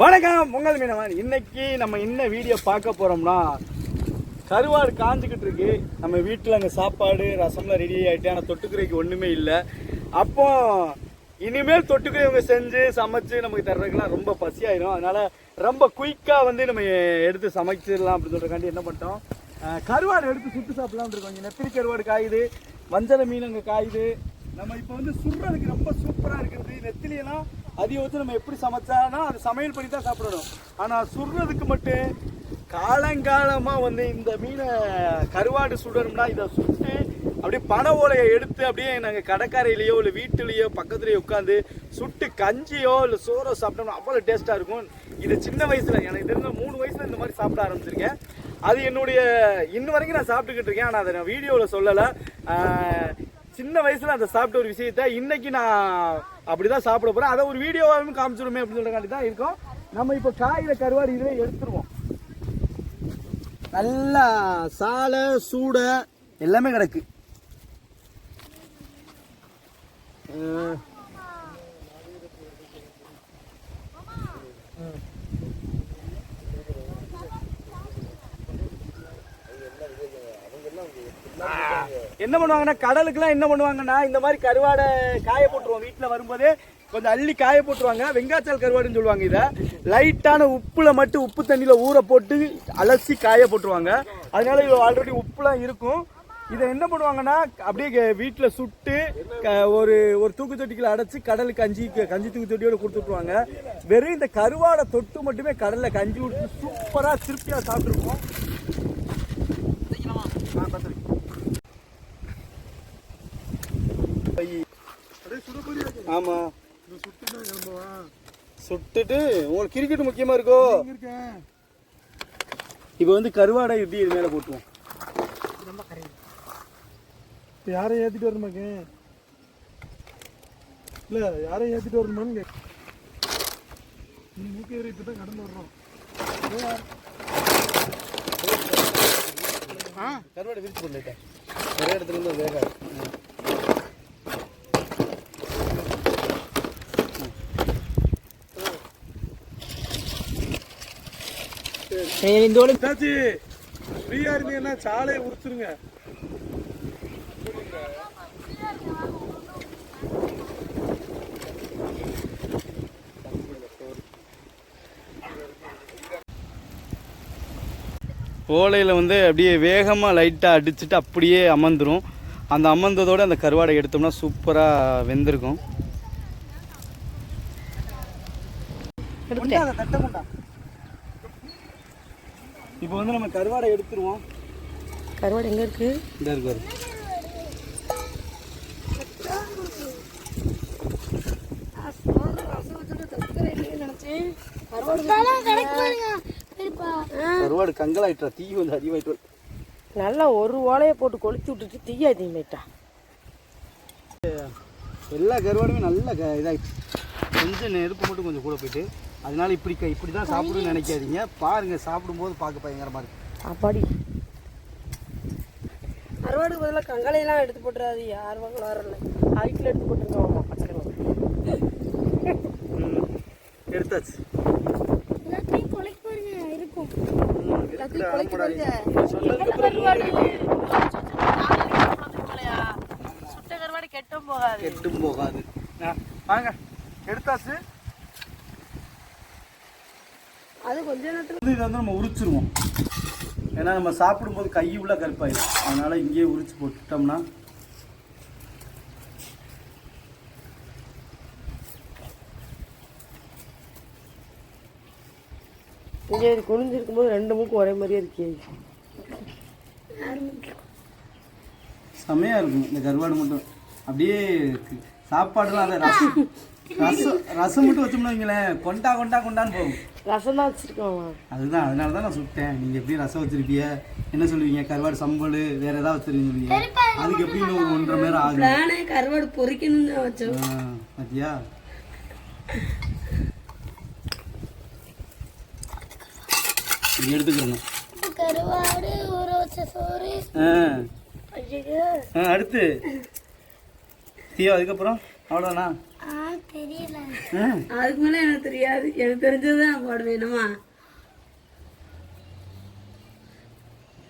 வணக்கம் பொங்கல் மீனவன். இன்னைக்கு நம்ம என்ன வீடியோ பார்க்க போறோம்னா கருவாடு காஞ்சிக்கிட்டு இருக்கு. நம்ம வீட்டில் அங்கே சாப்பாடு ரசம்லாம் ரெடி ஆகிட்டு ஆனால் தொட்டுக்கிறதுக்கு ஒன்றுமே இல்லை. அப்போ இனிமேல் தொட்டுக்கறி இவங்க செஞ்சு சமைச்சு நமக்கு தர்றதுக்குலாம் ரொம்ப பசியாயிரும். அதனால ரொம்ப குயிக்காக வந்து நம்ம எடுத்து சமைச்சிடலாம் அப்படின்னு சொல்றதுக்காண்டி என்ன பண்ணிட்டோம்? கருவாடு எடுத்து சுட்டு சாப்பிடலாம் இருக்கோம் இங்கே நெத்திரி கருவாடு காயுது வஞ்சர மீன் அங்கே காயுது. நம்ம இப்போ வந்து சுடுறதுக்கு ரொம்ப சூப்பராக இருக்குது. நெத்திலியெல்லாம் அதிக வச்சு நம்ம எப்படி சமைச்சானா அது சமையல் பண்ணி தான் சாப்பிடணும். ஆனால் சுடுறதுக்கு மட்டும் காலங்காலமாக வந்து இந்த மீனை கருவாடு சுடணும்னா இதை சுட்டு அப்படியே பனை ஓலையை எடுத்து அப்படியே நாங்கள் கடற்கரையிலையோ இல்லை வீட்டுலேயோ பக்கத்துலேயோ உட்காந்து சுட்டு கஞ்சியோ இல்லை சோறோ சாப்பிட்டோம்னா அவ்வளோ டேஸ்ட்டாக இருக்கும். இது சின்ன வயசில் எனக்கு தெரிஞ்ச மூணு வயசில் இந்த மாதிரி சாப்பிட ஆரம்பிச்சிருக்கேன். அது என்னுடைய இன்ன வரைக்கும் நான் சாப்பிட்டுக்கிட்டு இருக்கேன். ஆனால் அதை நான் வீடியோவில் சொல்லலை. சின்ன வயசில் அதை சாப்பிட்ட ஒரு விஷயத்த இன்றைக்கி நான் அப்படிதான் சாப்பிட போகிறோம் அதை ஒரு வீடியோவாகவும் காமிச்சிருமே அப்படின்னு சொல்றதுக்காண்டி தான் இருக்கும். நம்ம இப்போ காயில கருவாடு இதுவே எடுத்துருவோம். நல்லா சாலை சூட எல்லாமே கிடக்கு. என்ன பண்ணுவாங்கன்னா கடலுக்குலாம் என்ன பண்ணுவாங்கன்னா இந்த மாதிரி கருவாடை காய போட்டுருவோம். வீட்டில் வரும்போதே கொஞ்சம் அள்ளி காய போட்டுருவாங்க. வெங்காச்சால் கருவாடுன்னு சொல்லுவாங்க இதை. லைட்டான உப்புல மட்டும் உப்பு தண்ணியில் ஊற போட்டு அலசி காய போட்டுருவாங்க. அதனால இது ஆல்ரெடி உப்புலாம் இருக்கும். இதை என்ன பண்ணுவாங்கன்னா அப்படியே வீட்டில் சுட்டு ஒரு ஒரு தூக்கு தொட்டிக்குள்ள அடைச்சி கடலுக்கு கஞ்சி கஞ்சி தூக்கு தொட்டியோட கொடுத்துட்டுருவாங்க வெறும் இந்த கருவாடை தொட்டு மட்டுமே கடலில் கஞ்சி விட்டு சூப்பராக திருப்தியாக சாப்பிட்ருக்கோம் ஆ. ஆமா. சுட்டுட்டு உங்களுக்கு கிரிக்கெட் முக்கியமா இருக்கோ? இப்போ வந்து கருவாடை எப்படி இது மேல போட்டுவோம்? இப்ப யாரையும் ஏத்திட்டு வரணுமாக்கு இல்ல யாரையும் ஏத்திட்டு வரணுமான்னு. நீ மூக்கை ஏறி இப்பதான் கடந்து வர்றோம். கருவாடை விரிச்சு போட்டுட்டேன் ஒரே இடத்துல இருந்து வேகாது சாச்சி ஃப்ரீயா இருந்தீங்கன்னா சாலையை உரிச்சிருங்க. ஓலையில் வந்து அப்படியே வேகமாக லைட்டாக அடிச்சுட்டு அப்படியே அமர்ந்துரும். அந்த அமர்ந்ததோட அந்த கருவாடை எடுத்தோம்னா சூப்பராக வெந்திருக்கும். இப்போ வந்து நம்ம கருவாடை எடுத்துருவோம். கருவாடு எங்க இருக்கு? இந்த இருக்காரு கருவாடு கங்கலாயிட்டா தீ வந்து அதிகமாயிட்டு. நல்லா ஒரு ஓலையை போட்டு கொளுத்தி விட்டுட்டு தீயா தீமைட்டா எல்லா கருவாடுமே நல்ல க இதாகிடுச்சு கொஞ்சம் நெருப்பு மட்டும் கொஞ்சம் கூட போயிட்டு. அதனால இப்படி இப்படி தான் சாப்பிடுன்னு நினைக்காதீங்க. பாருங்க சாப்பிடும்போது பார்க்க பயங்கரமா இருக்கு. சாப்பாடி. கருவாடுக்கு பதிலாக கங்கலையெல்லாம் எடுத்து போட்டுறாது யார் வாங்க வரல ஹைட்டில் எடுத்து போட்டுருக்கோம் பச்சை கருவாடு ம், எடுத்தாச்சு. எல்லாத்தையும் கொலைக்கு பாருங்க இருக்கும். கெட்டும் போகாது. கெட்டும் போகாது. வாங்க எடுத்தாச்சு. அது கொஞ்ச நேரத்தில் இதை வந்து நம்ம உரிச்சிருவோம். ஏன்னா நம்ம சாப்பிடும்போது கை உள்ள கருப்பாயிடும் அதனால இங்கேயே உரிச்சு போட்டுட்டோம்னா இங்கே குனிஞ்சிருக்கும் போது ரெண்டு மூக்கு ஒரே மாதிரியே இருக்கே. செமையா இருக்கும். இந்த கருவாடு மட்டும். அப்படியே சாப்பாடுலாம் அந்த ரசம் ரசம் மட்டும் வச்சோம்னா வைங்களேன். கொண்டா கொண்டா கொண்டான்னு போகும். ரசம் தான் வச்சிருக்கோம். அதுதான் அதனால தான் நான் சுட்டேன். நீங்கள் எப்படி ரசம் வச்சிருப்பீங்க? என்ன சொல்லுவீங்க? கருவாடு சம்பல் வேற ஏதாவது வச்சிருக்கீங்க அதுக்கு எப்படி இன்னும் ஒரு ஒன்றரை மணி நேரம் ஆகும்? நானே கருவாடு பொறிக்கணும்னு தான் வச்சோம். ஆ, பாத்தியா? இது எடுத்துக்கிறணும் கருவாடு ஊற வச்ச சோறு. ஆ. ஐயோ ஆ, அடுத்து. தீயா அதுக்கப்புறம்? அவ்வளோண்ணா ஆ தெரியல. அதுக்கு மேலே எனக்கு தெரியாது. எனக்கு தெரிஞ்சது நான் போடுவேன். என்னம்மா?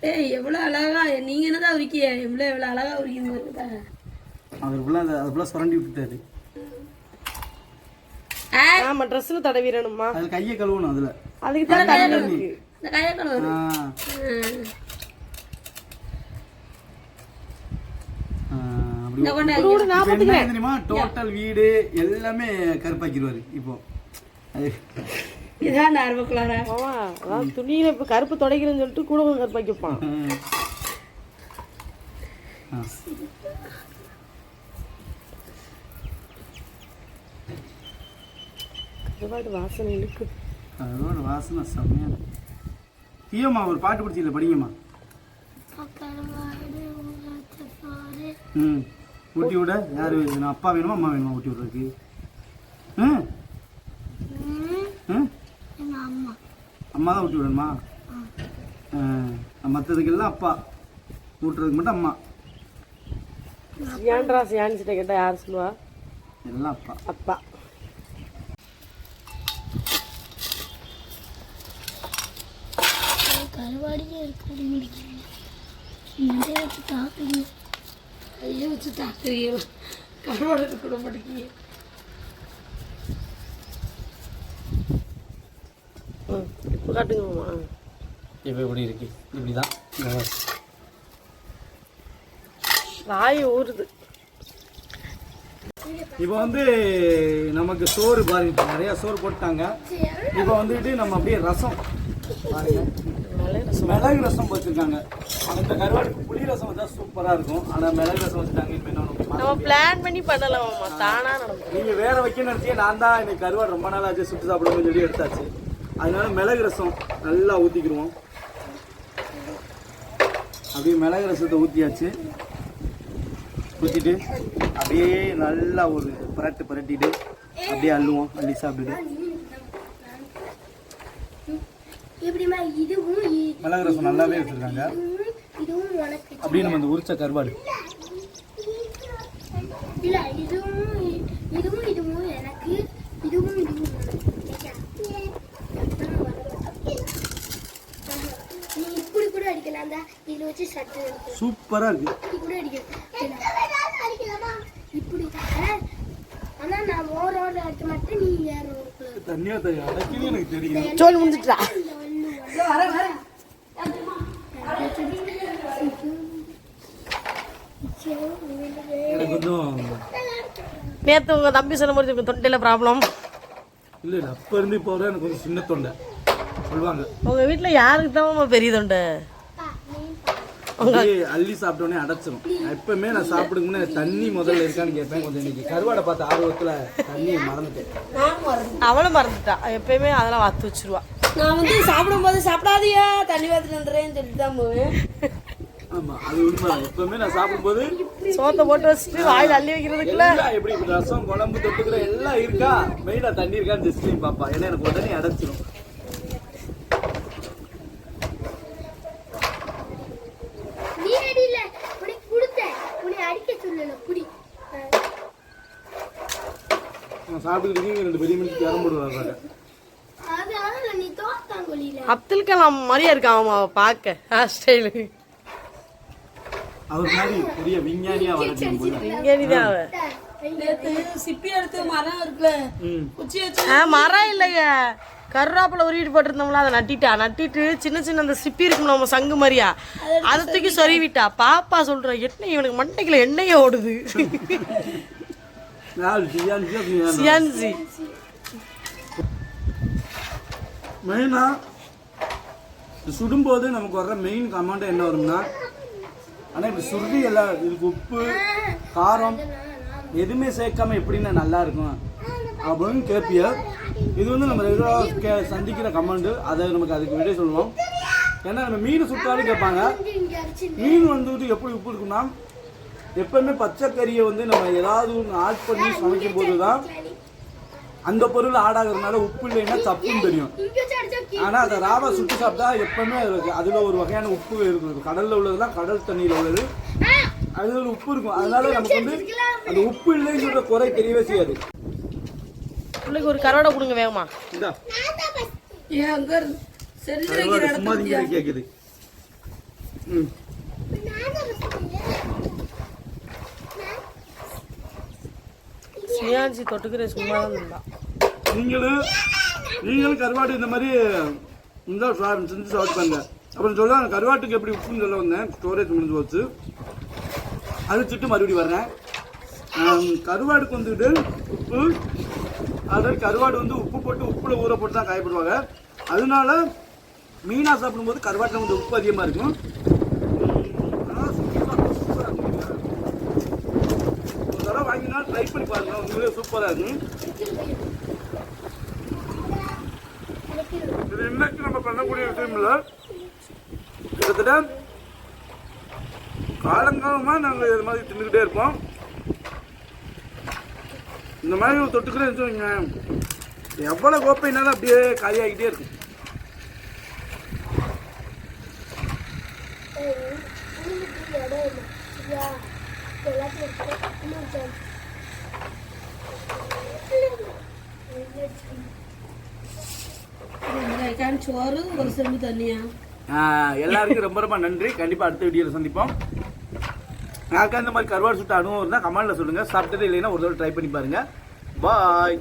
ஏய் எவ்வளோ அழகா. நீங்க என்னதான் உரிக்கிய? எவ்வளோ எவ்வளோ அழகா உரிக்கணும் இருக்குதா அவர் ஃபுல்லாக அது ஃபுல்லாக சுரண்டி விட்டுட்டாரு. ஆமா ட்ரெஸ்ல தடவிடணுமா அது கையை கழுவணும் அதில். அதுக்கு தான் தண்ணி இருக்கு. இந்த கையக்கணும் ஆ ஆ, அப்படி இந்த கொண்டு இப்ப என்ன தெரியுமா? டோட்டல் வீடு எல்லாமே கருப்பாக்கிடுவாரு இப்போ. அது இதான் ஆரம்பக்குள்ளார ஆமா அதான் துணியில இப்ப கருப்பு துடைக்கிறேன்னு சொல்லிட்டு கூட கருப்பாக்கி வைப்பான். கருவாடு வாசனை இருக்கு அதோட வாசனை செம்மையா. ஐயோம்மா ஒரு பாட்டு பிடிச்சில படிங்கம்மா. கருவாடு ம். ஊட்டி விட யார் வேணும் அப்பா வேணுமா அம்மா வேணுமா ஊட்டி விட்றதுக்கு? அம்மா அம்மா தான் ஊட்டி விடணுமா? மற்றதுக்கெல்லாம் அப்பா. ஊட்டுறதுக்கு மட்டும் அம்மா. ஏன்டா சியானிச்சிட்ட கேட்டா யார் சொல்லுவா? எல்லாம் அப்பா. அப்பா. கருவாடியே வச்சு தாக்குங்க கையை வச்சு தாக்குறீங்க கருவாடு கூட மாட்டேங்க இப்போ காட்டுங்கம்மா இப்போ எப்படி இருக்கு. இப்படி தான் ராய் ஊறுது. இப்போ வந்து நமக்கு சோறு பாருங்க. நிறைய சோறு போட்டாங்க இப்போ வந்துட்டு நம்ம அப்படியே ரசம். மிளகு ரசம் வச்சிருக்காங்க. அந்த கருவாடுக்கு புளி ரசம் வச்சா சூப்பரா இருக்கும். ஆனா மிளகு ரசம் வச்சுட்டாங்க இப்போ என்ன ஒண்ணு நம்ம பிளான் பண்ணி பண்ணலாமாம்மா? தானா நடக்கும். நீங்க வேற வைக்கணும்னு நினைச்சே நான் தான் எனக்கு கருவாடு ரொம்ப நாள் ஆச்சு சுட்டு சாப்பிடுவோம் சொல்லி எடுத்தாச்சு. அதனால மிளகு ரசம் நல்லா ஊத்திக்கிடுவோம். அப்படியே மிளகு ரசத்தை ஊத்தியாச்சு. ஊத்திட்டு அப்படியே நல்லா ஒரு புரட்டு புரட்டிட்டு அப்படியே அள்ளுவோம் அள்ளி சாப்பிட்டுட்டு. எப்படிமா இதுவும் மிளகு ரசம் நல்லாவே வச்சிருக்காங்க. இதுவும் உனக்கு அப்படியே நம்ம அந்த உரிச்ச கருவாடு. இல்ல இதுவும் இதுவும் இதுவும் எனக்கு இதுவும் இதுவும் இப்படி கூட அடிக்கலாம் அந்த இதுல வச்சு சட்டு எடுத்து. சூப்பரா இருக்கு. இப்படி கூட அடிக்கலாம் இப்படி ஆனா ஆனா நான் ஓர ஓர அடிக்க மாட்டேன். நீ ஒரு தண்ணியா தண்ணி அடைக்கணும் எனக்கு தெரியும். சோல் முடிஞ்சிட்டா? எனக்கு கொஞ்சம் நேத்து உங்க தம்பி சொன்ன மாதிரி தொண்டையில ப்ராப்ளம் இல்ல இல்ல அப்ப இருந்து இப்போ வரை எனக்கு கொஞ்சம் சின்ன தொண்டை. சொல்லுவாங்க. உங்க வீட்ல யாருக்கு தான் பெரிய தொண்டை? அள்ளி சாப்பிட்ட உடனே அடைச்சிரும். நான் எப்பவுமே நான் சாப்பிடுங்க முன்னே தண்ணி முதல்ல இருக்கான்னு கேட்பேன். கொஞ்சம் இன்னைக்கு கருவாடை பார்த்த ஆர்வத்துல தண்ணியை மறந்துட்டேன். அவளும் மறந்துட்டா. எப்பயுமே அதெல்லாம் வாத்து வச்சிருவா. நான் வந்து சாப்பிடும்போது சாப்பிடாதியா? தண்ணி வாத்துட்டு வந்துடுறேன்னு சொல்லிட்டு தான் போவேன். ஆமா அது உண்மை. எப்பவுமே நான் சாப்பிடும்போது சோத்தை போட்டு வச்சுட்டு வாயில் அள்ளி வைக்கிறதுக்குள்ள. எப்படி ரசம் குழம்பு தொட்டுக்கிற எல்லாம் இருக்கா? மெயினா தண்ணி இருக்கான்னு ஜஸ்ட் பாப்பா. ஏன்னா எனக்கு உடனே நான் சாப்பிட்டுக்கிட்டு ரெண்டு பெரிய மணிக்கு இறம் போடுவாங்க அதனால நீ தோத்தாங்கொழியில அப்துல் கலாம் மாதிரியா இருக்கான் அவன் அவ பார்க்க. ஹேர் ஸ்டைலு அவர் மாதிரி பெரிய விஞ்ஞானியா வரட்டும் போல விஞ்ஞானிதான் அவ சிப்பி எடுத்து மரம் இருக்குல்ல குச்சி வச்சு ஆ மரம் இல்லைங்க கருவாப்பில் உருவிட்டு போட்டிருந்தோம்ல அதை நட்டிட்டா. நட்டிட்டு சின்ன சின்ன அந்த சிப்பி இருக்கும் நம்ம சங்கு மாதிரியா. அதை தூக்கி சொருவிட்டா. பாப்பா சொல்ற என்ன இவனுக்கு மண்டைக்குள்ள எண்ணெயே ஓடுது? சியான்சி. மெயினா சுடும்போது நமக்கு வர்ற மெயின் கமாண்ட் என்ன வரும்னா ஆனா இப்படி சுருதி எல்லாம் இதுக்கு உப்பு காரம் எதுவுமே சேர்க்காம எப்படின்னா நல்லா இருக்கும்? அப்படின்னு கேட்பிய இது வந்து நம்ம ரெகுலராக கே சந்திக்கிற கமாண்டு அதை நமக்கு அதுக்கு விடை சொல்லுவோம். ஏன்னா நம்ம மீன் சுட்டாலும் கேட்பாங்க. மீன் வந்துட்டு எப்படி உப்பு இருக்குன்னா எப்பவுமே பச்சை கறியை வந்து நம்ம ஏதாவது ஒன்று ஆட் பண்ணி சமைக்கும் போது தான் அந்த பொருள் ஆடாகிறதுனால உப்பு இல்லைன்னா தப்புன்னு தெரியும். இங்க வச்சு அடிச்சா கீ- ஆனா அதை ராவா சுட்டு சாப்பிட்டா எப்பவுமே அதுல- அதுல ஒரு வகையான உப்பு இருக்கும் கடல்ல உள்ளதெல்லாம் கடல் தண்ணியில உள்ளது. அதுல ஒரு உப்பு இருக்கும். அதனால நமக்கு வந்து அந்த உப்பு இல்லைன்னு சொல்ற குறை தெரியவே செய்யாது. பிள்ளைக்கு ஒரு கரோடை கொடுங்க வேகமா. இந்தா. ஏன் அங்க இருந்து செஞ்சு கேக்குது. ம். சியான்சி தொட்டுக்கிற சும்மா தான் நீங்களும் நீங்களும் கருவாடு இந்த மாதிரி இந்த செஞ்சு சாப்பிட்டு பாருங்க. அப்புறம் சொல்ல கருவாட்டுக்கு எப்படி உப்புன்னு சொல்ல வந்தேன். ஸ்டோரேஜ் முடிஞ்சு போச்சு. அழிச்சிட்டு மறுபடியும் வர்றேன். கருவாடுக்கு வந்துட்டு உப்பு அதாவது கருவாடு வந்து உப்பு போட்டு உப்பில் ஊற போட்டு தான் காயப்படுவாங்க. அதனால மீனாக சாப்பிடும்போது கருவாட்டில் வந்து உப்பு அதிகமாக இருக்கும் உம், ஆனா சூப்பரா- சூப்பரா இருக்கும். ஒரு தடவை வாங்கினா ட்ரை பண்ணி உண்மையிலே சூப்பராக இருக்கும் இது இன்னைக்கு நம்ம பண்ணக்கூடிய விஷயம் இல்லை கிட்டத்தட்ட காலங்காலமா நாங்கள் இது மாதிரி தின்னுக்கிட்டே இருப்போம். இந்த மாதிரி ஒரு தொட்டுக்கிறேன் வச்சுக்கோங்க எவ்வளோ கோப்பைனாலும் அப்படியே காலியாகிட்டே இருக்கும். இடம் இல்லை சரியா எல்லாத்தையும் எடுத்து இன்னொரு chance. இந்த கேன் சோறு ஒரு செம்பு தண்ணியா? எல்லாருக்கும் ரொம்ப ரொம்ப நன்றி. கண்டிப்பாக அடுத்த வீடியோவில் சந்திப்போம். யாருக்கா இந்த மாதிரி கருவாடு சுட்ட அனுபவம் இருந்தால் கமெண்ட்டில் சொல்லுங்கள் சாப்பிட்டது இல்லைன்னா ஒரு தடவை ட்ரை பண்ணி பாருங்கள் பாய்